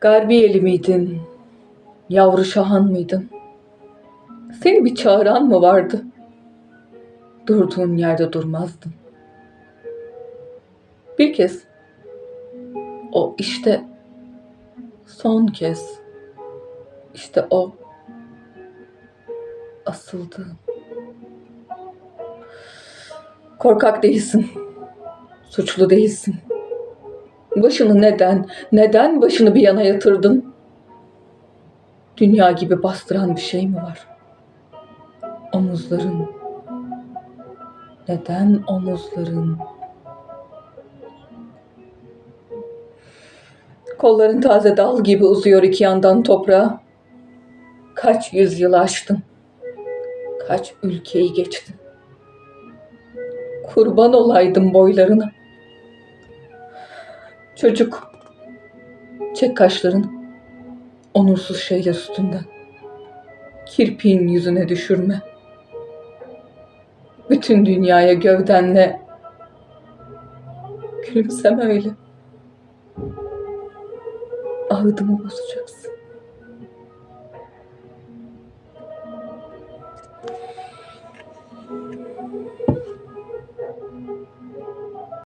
Garbiyeli miydin? Yavru şahan mıydın? Seni bir çağıran mı vardı? Durduğun yerde durmazdın. Bir kez o işte son kez işte o asıldı. Korkak değilsin. Suçlu değilsin. Başını neden, neden başını bir yana yatırdın? Dünya gibi bastıran bir şey mi var? Omuzların. Neden omuzların? Kolların taze dal gibi uzuyor iki yandan toprağa. Kaç yüzyıl aştın. Kaç ülkeyi geçtin. Kurban olaydım boylarına. Çocuk. Çek kaşlarını. Onursuz şeyler üstünden. Kirpiğin yüzüne düşürme. Bütün dünyaya gövdenle. Gülümseme öyle. Ağıdımı bozacaksın.